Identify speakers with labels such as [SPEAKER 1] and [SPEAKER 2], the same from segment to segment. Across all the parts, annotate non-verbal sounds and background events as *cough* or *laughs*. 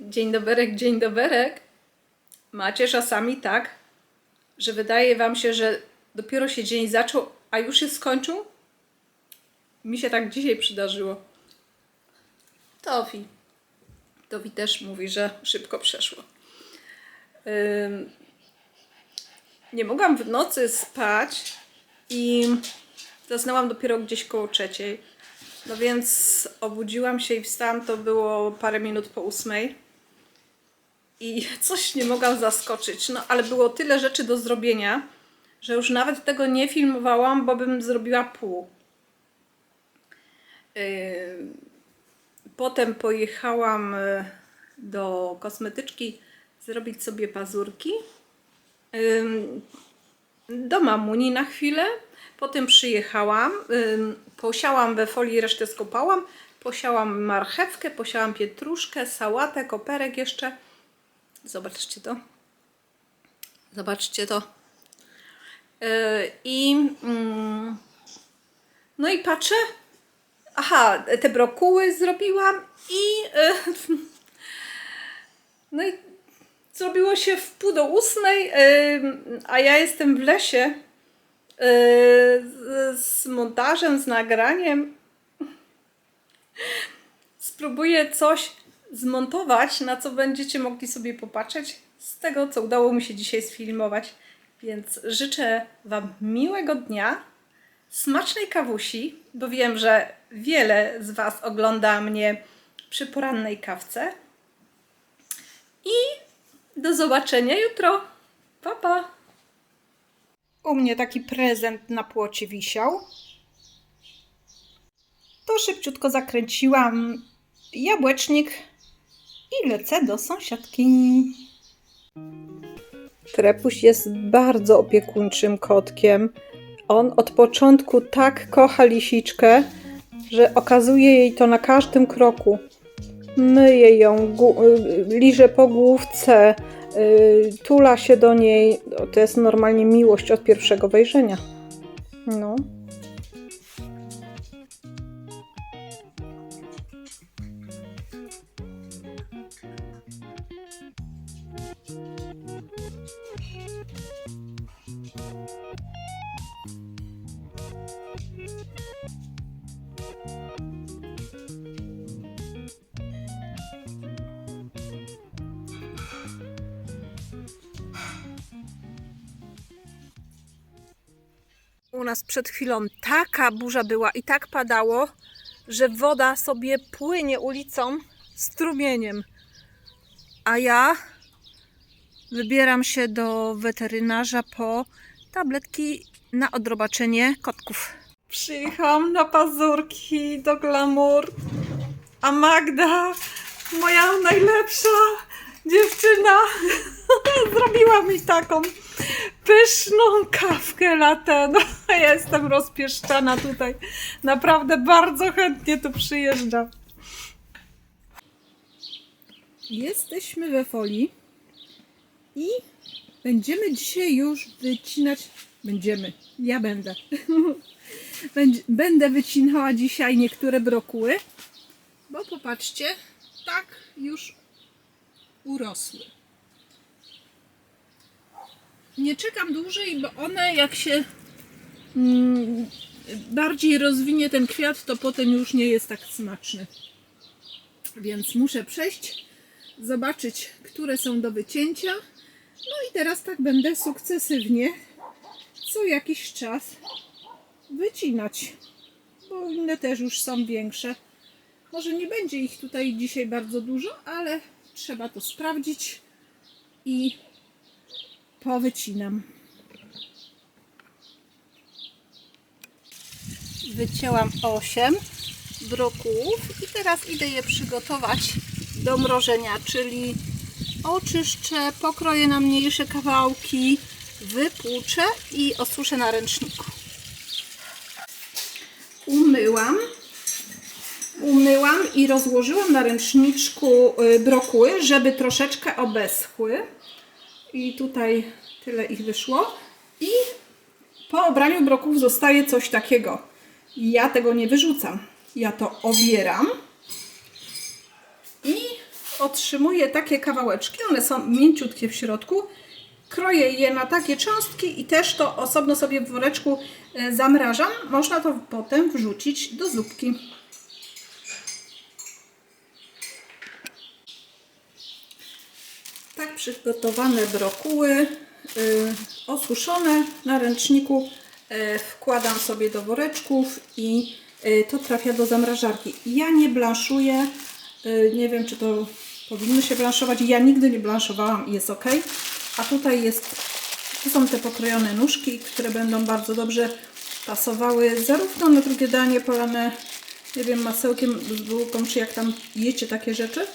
[SPEAKER 1] Dzień doberek, dzień doberek. Macie czasami tak, że wydaje wam się, że dopiero się dzień zaczął, a już się skończył? Mi się tak dzisiaj przydarzyło. Tofi. Tofi też mówi, że szybko przeszło. Ym, nie mogłam w nocy spać i zasnęłam dopiero gdzieś koło trzeciej. No więc obudziłam się i wstałam, to było parę minut po ósmej. I coś nie mogłam zaskoczyć. No ale było tyle rzeczy do zrobienia, że już nawet tego nie filmowałam, bo bym zrobiła pół. Yy, Potem pojechałam y, do kosmetyczki zrobić sobie pazurki. Ym, do mamuni na chwilę. Potem przyjechałam, posiałam we folii, resztę skopałam. Posiałam marchewkę, posiałam pietruszkę, sałatę, koperek jeszcze. Zobaczcie to. Zobaczcie to. Yy, I mm, no i patrzę. Aha, te brokuły zrobiłam i yy, *laughs* no i zrobiło się w pół do ósmej, yy, a ja jestem w lesie z montażem, z nagraniem. *laughs* Spróbuję coś zmontować, na co będziecie mogli sobie popatrzeć z tego, co udało mi się dzisiaj sfilmować. Więc życzę Wam miłego dnia, smacznej kawusi, bo wiem, że wiele z Was ogląda mnie przy porannej kawce. I do zobaczenia jutro. Pa, pa. U mnie taki prezent na płocie wisiał. To szybciutko zakręciłam jabłecznik i lecę do sąsiadki. Krepuś jest bardzo opiekuńczym kotkiem. On od początku tak kocha lisiczkę, że okazuje jej to na każdym kroku. Myje ją, y, liże po główce, y, tula się do niej. No, To jest normalnie miłość od pierwszego wejrzenia. No. U nas przed chwilą taka burza była i tak padało, że woda sobie płynie ulicą strumieniem. A ja wybieram się do weterynarza po tabletki na odrobaczenie kotków. Przyjechałam na pazurki do Glamour, a Magda, moja najlepsza dziewczyna, *laughs* zrobiła mi taką pyszną kawkę latte. *laughs* No, ja jestem rozpieszczana tutaj. Naprawdę bardzo chętnie tu przyjeżdżam. Jesteśmy we folii i będziemy dzisiaj już wycinać. Będziemy, ja będę. *laughs* Będę wycinała dzisiaj niektóre brokuły, bo popatrzcie, tak już urosły nie czekam dłużej, bo one jak się mm, bardziej rozwinie ten kwiat, to potem już nie jest tak smaczny. Więc muszę przejść, zobaczyć, które są do wycięcia. No i teraz tak będę sukcesywnie co jakiś czas wycinać, bo inne też już są większe. Może nie będzie ich tutaj dzisiaj bardzo dużo, ale trzeba to sprawdzić i powycinam. Wycięłam 8 brokułów i teraz idę je przygotować do mrożenia, czyli oczyszczę, pokroję na mniejsze kawałki, wypłuczę i osuszę na ręczniku. Umyłam umyłam i rozłożyłam na ręczniczku y, brokuły, żeby troszeczkę obeschły. I tutaj tyle ich wyszło. I po obraniu broków zostaje coś takiego. Ja tego nie wyrzucam. Ja to obieram i
[SPEAKER 2] otrzymuję takie kawałeczki. One są mięciutkie w środku. Kroję je na takie cząstki i też to osobno sobie w woreczku e, zamrażam. Można to potem wrzucić do zupki. Tak przygotowane brokuły y, osuszone na ręczniku y, wkładam sobie do woreczków i y, to trafia do zamrażarki. Ja nie blanszuję, y, nie wiem czy to powinno się blanszować, ja nigdy nie blanszowałam i jest ok. A tutaj jest, tu są te pokrojone nóżki, które będą bardzo dobrze pasowały zarówno na drugie danie polane, nie wiem, masełkiem z bułką, czy jak tam jecie takie rzeczy,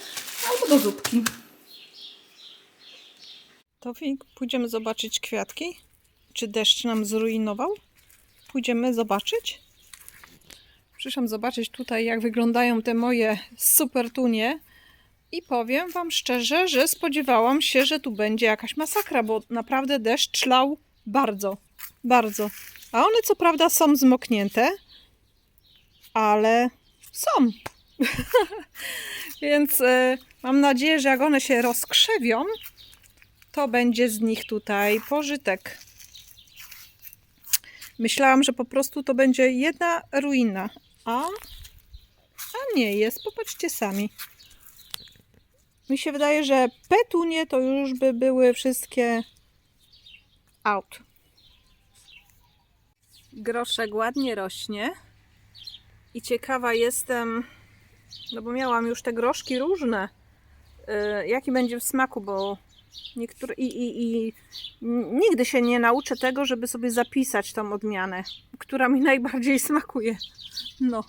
[SPEAKER 2] albo do zupki. Tofik, pójdziemy zobaczyć kwiatki. Czy deszcz nam zrujnował? Pójdziemy zobaczyć. Przyszłam zobaczyć tutaj, jak wyglądają te moje super tunie. I powiem Wam szczerze, że spodziewałam się, że tu będzie jakaś masakra, bo naprawdę deszcz lał bardzo, bardzo. A one co prawda są zmoknięte, ale są. *laughs* Więc e, mam nadzieję, że jak one się rozkrzewią, to będzie z nich tutaj pożytek. Myślałam, że po prostu to będzie jedna ruina, a, a nie jest. Popatrzcie sami. Mi się wydaje, że petunie to już by były wszystkie out. Groszek ładnie rośnie i ciekawa jestem, no bo miałam już te groszki różne, yy, jaki będzie w smaku, bo Niektóre, i, i, I nigdy się nie nauczę tego, żeby sobie zapisać tą odmianę, która mi najbardziej *laughs* smakuje. No,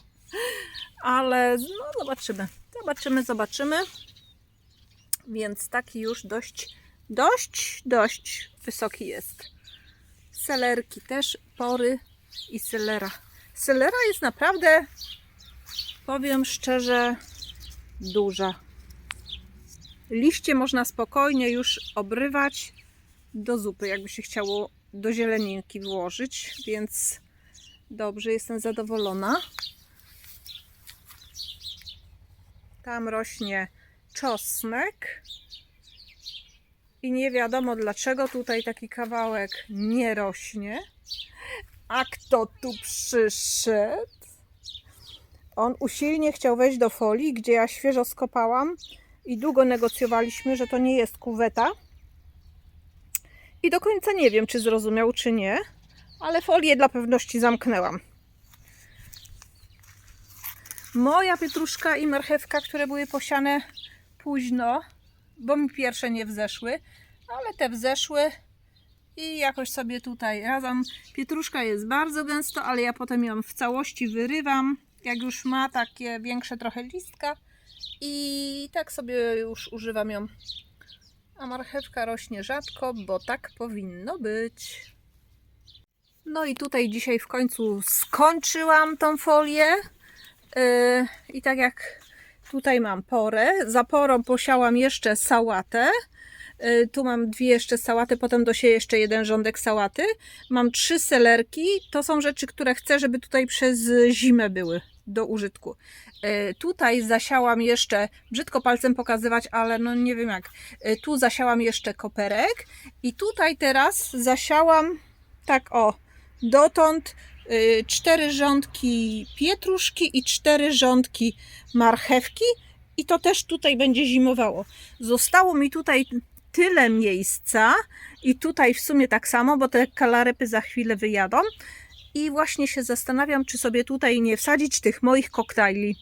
[SPEAKER 2] ale no, zobaczymy. Zobaczymy, zobaczymy. Więc taki już dość, dość, dość wysoki jest. Selerki też, pory i selera. Selera jest naprawdę, powiem szczerze, duża. Liście można spokojnie już obrywać do zupy, jakby się chciało do zieleninki włożyć, więc dobrze, jestem zadowolona. Tam rośnie czosnek i nie wiadomo dlaczego tutaj taki kawałek nie rośnie. A kto tu przyszedł? On usilnie chciał wejść do folii, gdzie ja świeżo skopałam i długo negocjowaliśmy, że to nie jest kuweta. I do końca nie wiem, czy zrozumiał, czy nie, ale folię dla pewności zamknęłam. Moja pietruszka i marchewka, które były posiane późno, bo mi pierwsze nie wzeszły, ale te wzeszły i jakoś sobie tutaj razem. Pietruszka jest bardzo gęsto, ale ja potem ją w całości wyrywam, jak już ma takie większe trochę listka i tak sobie już używam ją. A marchewka rośnie rzadko, bo tak powinno być. No i tutaj dzisiaj w końcu skończyłam tą folię. Yy, I tak jak tutaj mam porę, za porą posiałam jeszcze sałatę. Yy, tu mam dwie jeszcze sałaty, potem dosieję jeszcze jeden rządek sałaty. Mam trzy selerki. To są rzeczy, które chcę, żeby tutaj przez zimę były do użytku. E, Tutaj zasiałam jeszcze, brzydko palcem pokazywać, ale no nie wiem jak. E, Tu zasiałam jeszcze koperek i tutaj teraz zasiałam tak o, dotąd y, cztery rządki pietruszki i cztery rządki marchewki i to też tutaj będzie zimowało. Zostało mi tutaj tyle miejsca i tutaj w sumie tak samo, bo te kalarepy za chwilę wyjadą. I właśnie się zastanawiam, czy sobie tutaj nie wsadzić tych moich koktajli.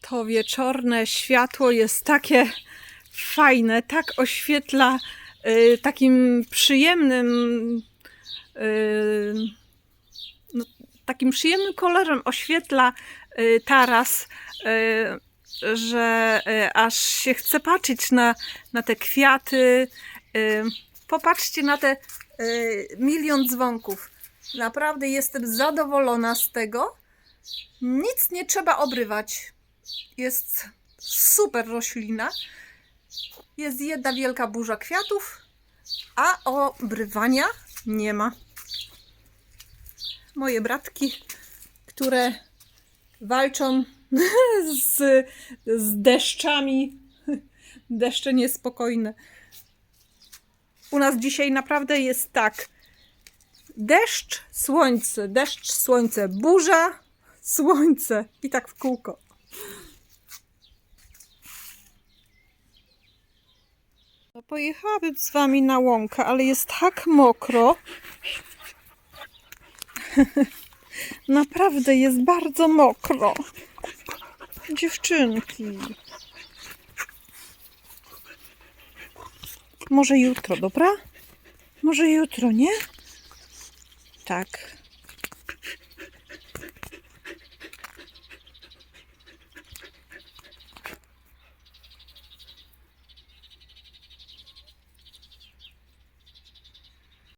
[SPEAKER 2] To wieczorne światło jest takie fajne, tak oświetla y, takim przyjemnym, y, no, takim przyjemnym kolorem oświetla y, taras, y, że y, aż się chce patrzeć na, na te kwiaty. Y, popatrzcie na te y, milion dzwonków. Naprawdę jestem zadowolona z tego. Nic nie trzeba obrywać. Jest super roślina. Jest jedna wielka burza kwiatów, a obrywania nie ma. Moje bratki, które walczą *laughs* z, z deszczami. Deszcze niespokojne. U nas dzisiaj naprawdę jest tak. Deszcz, słońce, deszcz, słońce, burza, słońce i tak w kółko. No pojechałabym z wami na łąkę, ale jest tak mokro. *laughs* Naprawdę jest bardzo mokro. Dziewczynki. Może jutro, dobra? Może jutro, nie? Tak.